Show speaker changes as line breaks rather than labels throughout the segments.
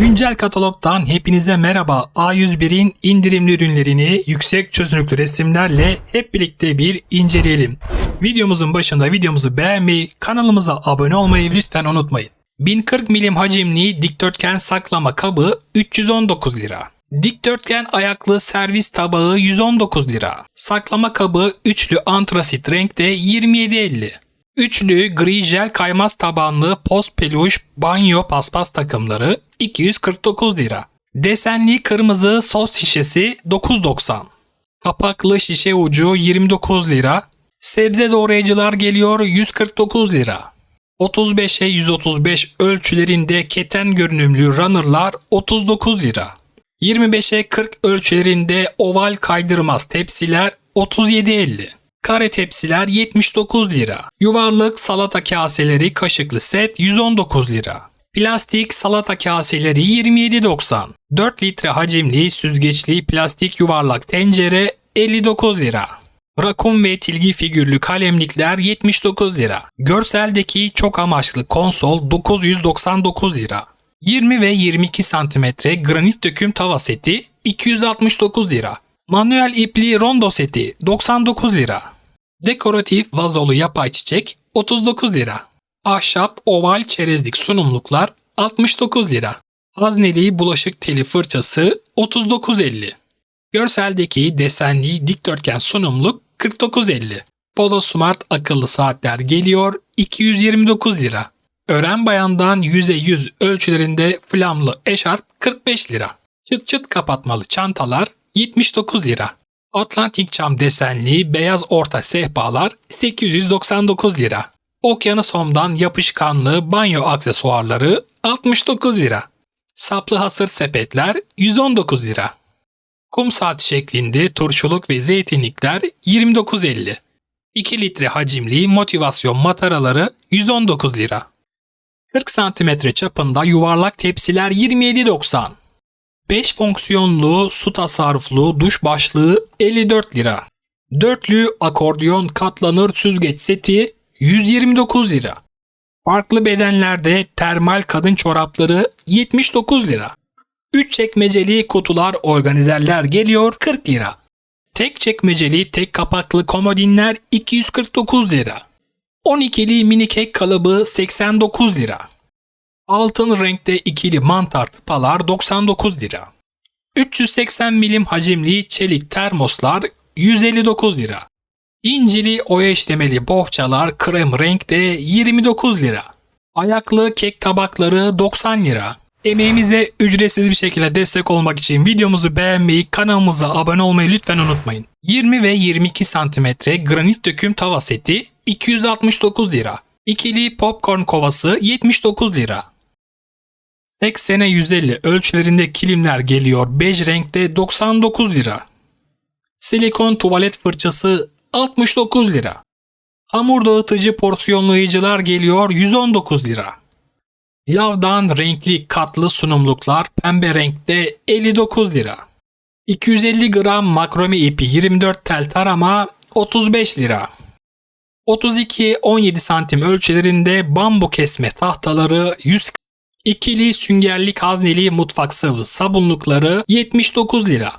Güncel katalogdan hepinize merhaba. A101'in indirimli ürünlerini yüksek çözünürlüklü resimlerle hep birlikte bir inceleyelim. Videomuzun başında videomuzu beğenmeyi, kanalımıza abone olmayı lütfen unutmayın. 1040 milim hacimli dikdörtgen saklama kabı 319 lira. Dikdörtgen ayaklı servis tabağı 119 lira. Saklama kabı üçlü antrasit renkte 27.50. Üçlü gri jel kaymaz tabanlı post peluş banyo paspas takımları 249 lira. Desenli kırmızı sos şişesi 9.90. Kapaklı şişe ucu 29 lira. Sebze doğrayıcılar geliyor 149 lira. 35'e 135 ölçülerinde keten görünümlü runnerlar 39 lira. 25'e 40 ölçülerinde oval kaydırmaz tepsiler 37.50. Kare tepsiler 79 lira. Yuvarlak salata kaseleri kaşıklı set 119 lira. Plastik salata kaseleri 27.90. 4 litre hacimli süzgeçli plastik yuvarlak tencere 59 lira. Rakun ve tilgi figürlü kalemlikler 79 lira. Görseldeki çok amaçlı konsol 999 lira. 20 ve 22 cm granit döküm tava seti 269 lira. Manuel ipli rondo seti 99 lira. Dekoratif vazolu yapay çiçek 39 lira. Ahşap oval çerezlik sunumluklar 69 lira. Hazneli bulaşık teli fırçası 39.50. Görseldeki desenli dikdörtgen sunumluk 49.50. Polo Smart akıllı saatler geliyor 229 lira. Ören bayandan 100'e 100 ölçülerinde flamlı eşarp 45 lira. Çıt çıt kapatmalı çantalar 79 lira. Atlantik cam desenli beyaz orta sehpalar 899 lira. Okyanus Home'dan yapışkanlı banyo aksesuarları 69 lira. Saplı hasır sepetler 119 lira. Kum saat şeklinde turşuluk ve zeytinlikler 29.50. 2 litre hacimli motivasyon mataraları 119 lira. 40 cm çapında yuvarlak tepsiler 27.90. 5 fonksiyonlu su tasarruflu duş başlığı 54 lira. Dörtlü akordiyon katlanır süzgeç seti 129 lira. Farklı bedenlerde termal kadın çorapları 79 lira. 3 çekmeceli kutular organizerler geliyor 40 lira. Tek çekmeceli tek kapaklı komodinler 249 lira. 12'li mini kek kalıbı 89 lira. Altın renkte ikili mantar tıpalar 99 lira. 380 milim hacimli çelik termoslar 159 lira. İncili oya işlemeli bohçalar krem renkte 29 lira. Ayaklı kek tabakları 90 lira. Emeğimize ücretsiz bir şekilde destek olmak için videomuzu beğenmeyi, kanalımıza abone olmayı lütfen unutmayın. 20 ve 22 cm granit döküm tava seti 269 lira. İkili popcorn kovası 79 lira. 80'e 150 ölçülerinde kilimler geliyor bej renkte 99 lira. Silikon tuvalet fırçası 69 lira. Hamur dağıtıcı porsiyonlayıcılar geliyor 119 lira. Lavdan renkli katlı sunumluklar pembe renkte 59 lira. 250 gram makrome ipi 24 tel tarama 35 lira. 32-17 santim ölçülerinde bambu kesme tahtaları 100 İkili süngerli hazneli mutfak sıvı sabunlukları 79 lira.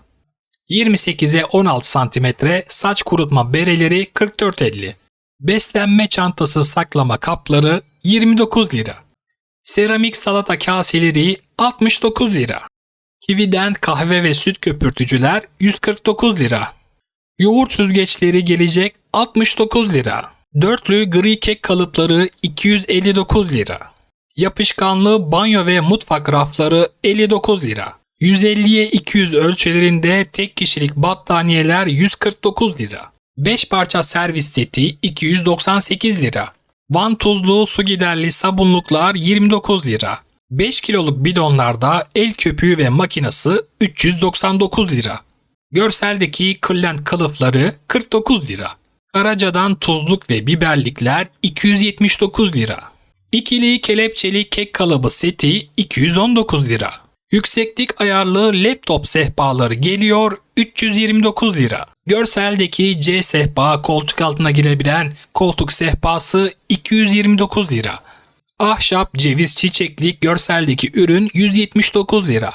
28'e 16 santimetre saç kurutma bereleri 44.50. Beslenme çantası saklama kapları 29 lira. Seramik salata kaseleri 69 lira. Kivi'den kahve ve süt köpürtücüler 149 lira. Yoğurt süzgeçleri gelecek 69 lira. Dörtlü gri kek kalıpları 259 lira. Yapışkanlı banyo ve mutfak rafları 59 lira. 150'ye 200 ölçülerinde tek kişilik battaniyeler 149 lira. 5 parça servis seti 298 lira. Van tuzlu su giderli sabunluklar 29 lira. 5 kiloluk bidonlarda el köpüğü ve makinası 399 lira. Görseldeki kırlent kılıfları 49 lira. Karaca'dan tuzluk ve biberlikler 279 lira. İkili kelepçeli kek kalıbı seti 219 lira. Yükseklik ayarlı laptop sehpaları geliyor 329 lira. Görseldeki C sehpa koltuk altına girebilen koltuk sehpası 229 lira. Ahşap ceviz çiçeklik görseldeki ürün 179 lira.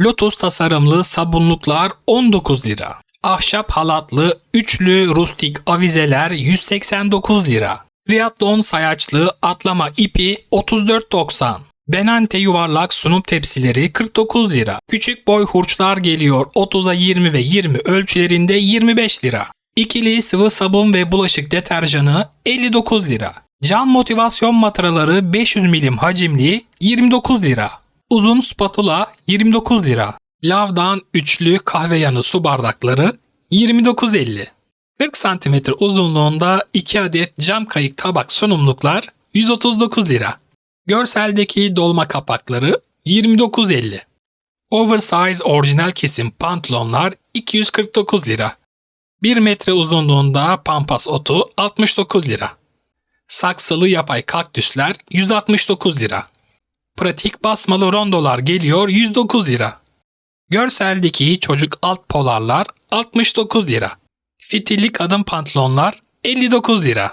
Lotus tasarımlı sabunluklar 19 lira. Ahşap halatlı üçlü rustik avizeler 189 lira. Triathlon sayaçlı atlama ipi 34.90. Benante yuvarlak sunum tepsileri 49 lira. Küçük boy hurçlar geliyor 30'a 20 ve 20 ölçülerinde 25 lira. İkili sıvı sabun ve bulaşık deterjanı 59 lira. Cam motivasyon mataraları 500 milim hacimli 29 lira. Uzun spatula 29 lira. Lavdan üçlü kahve yanı su bardakları 29.50. 40 cm uzunluğunda 2 adet cam kayık tabak sunumluklar 139 lira. Görseldeki dolma kapakları 29.50. Oversize orijinal kesim pantolonlar 249 lira. 1 metre uzunluğunda pampas otu 69 lira. Saksılı yapay kaktüsler 169 lira. Pratik basmalı rondolar geliyor 109 lira. Görseldeki çocuk alt polarlar 69 lira. Fitilli kadın pantolonlar 59 lira.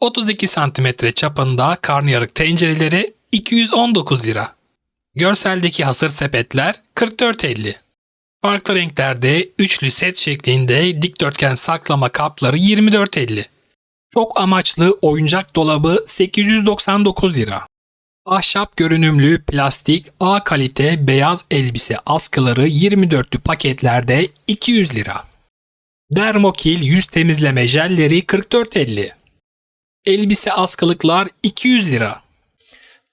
32 cm çapında karnıyarık tencereleri 219 lira. Görseldeki hasır sepetler 44.50. Farklı renklerde üçlü set şeklinde dikdörtgen saklama kapları 24.50. Çok amaçlı oyuncak dolabı 899 lira. Ahşap görünümlü plastik A kalite beyaz elbise askıları 24'lü paketlerde 200 lira. Dermokil yüz temizleme jelleri 44.50. Elbise askılıklar 200 lira.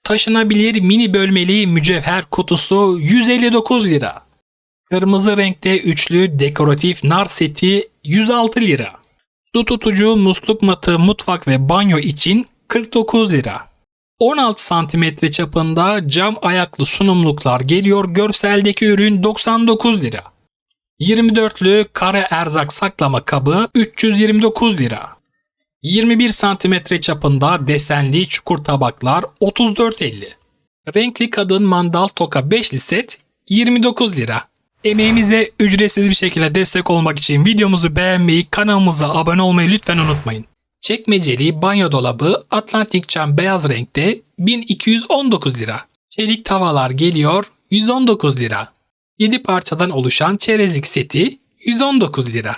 Taşınabilir mini bölmeli mücevher kutusu 159 lira. Kırmızı renkte üçlü dekoratif nar seti 106 lira. Su tutucu musluk matı mutfak ve banyo için 49 lira. 16 santimetre çapında cam ayaklı sunumluklar geliyor. Görseldeki ürün 99 lira. 24'lü kare erzak saklama kabı 329 lira. 21 santimetre çapında desenli çukur tabaklar 34.50. Renkli kadın mandal toka 5'li set 29 lira. Emeğimize ücretsiz bir şekilde destek olmak için videomuzu beğenmeyi, kanalımıza abone olmayı lütfen unutmayın. Çekmeceli banyo dolabı Atlantik cam beyaz renkte 1219 lira. Çelik tavalar geliyor 119 lira. 7 parçadan oluşan çerezlik seti 119 lira.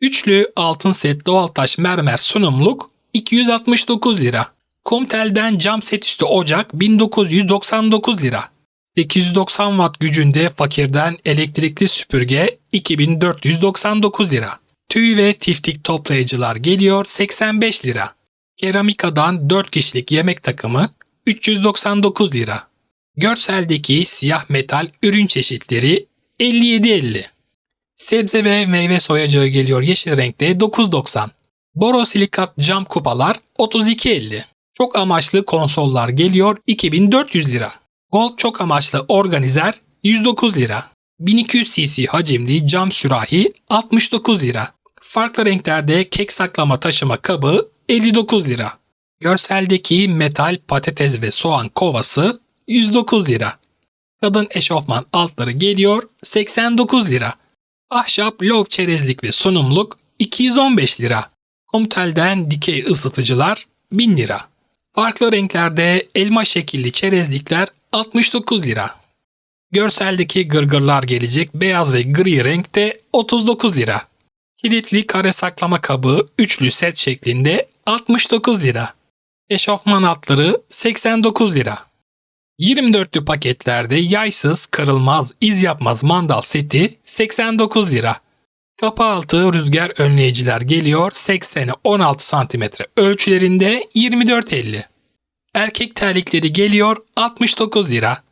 Üçlü altın set doğal taş mermer sunumluk 269 lira. Komtel'den cam set üstü ocak 1999 lira. 890 watt gücünde fakirden elektrikli süpürge 2499 lira. Tüy ve tiftik toplayıcılar geliyor 85 lira. Keramikadan 4 kişilik yemek takımı 399 lira. Görseldeki siyah metal ürün çeşitleri 57.50. Sebze ve meyve soyacağı geliyor yeşil renkte 9.90. Borosilikat cam kupalar 32.50. Çok amaçlı konsollar geliyor 2400 lira. Gold çok amaçlı organizer 109 lira. 1200 cc hacimli cam sürahi 69 lira. Farklı renklerde kek saklama taşıma kabı 59 lira. Görseldeki metal patates ve soğan kovası 109 lira. Kadın eşofman altları geliyor 89 lira. Ahşap lov çerezlik ve sunumluk 215 lira. Komtel'den dikey ısıtıcılar 1000 lira. Farklı renklerde elma şekilli çerezlikler 69 lira. Görseldeki gırgırlar gelecek beyaz ve gri renkte 39 lira. Kilitli kare saklama kabı üçlü set şeklinde 69 lira. Eşofman altları 89 lira. 24'lü paketlerde yaysız, kırılmaz, iz yapmaz mandal seti 89 lira. Kapı altı rüzgar önleyiciler geliyor 80'e 16 cm ölçülerinde 24.50. Erkek terlikleri geliyor 69 lira.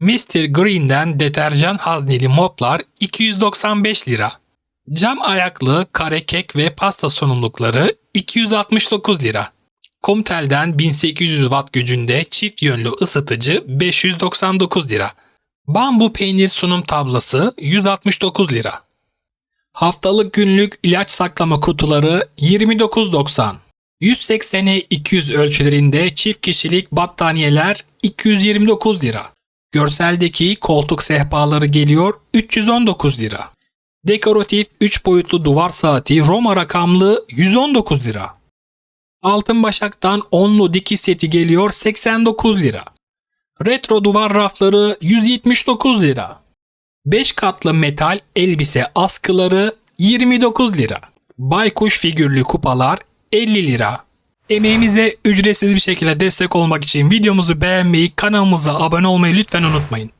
Mr. Green'den deterjan hazneli moplar 295 lira. Cam ayaklı kare kek ve pasta sunumlukları 269 lira. Komtel'den 1800 watt gücünde çift yönlü ısıtıcı 599 lira. Bambu peynir sunum tablası 169 lira. Haftalık günlük ilaç saklama kutuları 29.90. 180'e 200 ölçülerinde çift kişilik battaniyeler 229 lira. Görseldeki koltuk sehpaları geliyor 319 lira. Dekoratif 3 boyutlu duvar saati Roma rakamlı 119 lira. Altın Başak'tan onlu dikiş seti geliyor 89 lira. Retro duvar rafları 179 lira. 5 katlı metal elbise askıları 29 lira. Baykuş figürlü kupalar 50 lira. Emeğimize ücretsiz bir şekilde destek olmak için videomuzu beğenmeyi, kanalımıza abone olmayı lütfen unutmayın.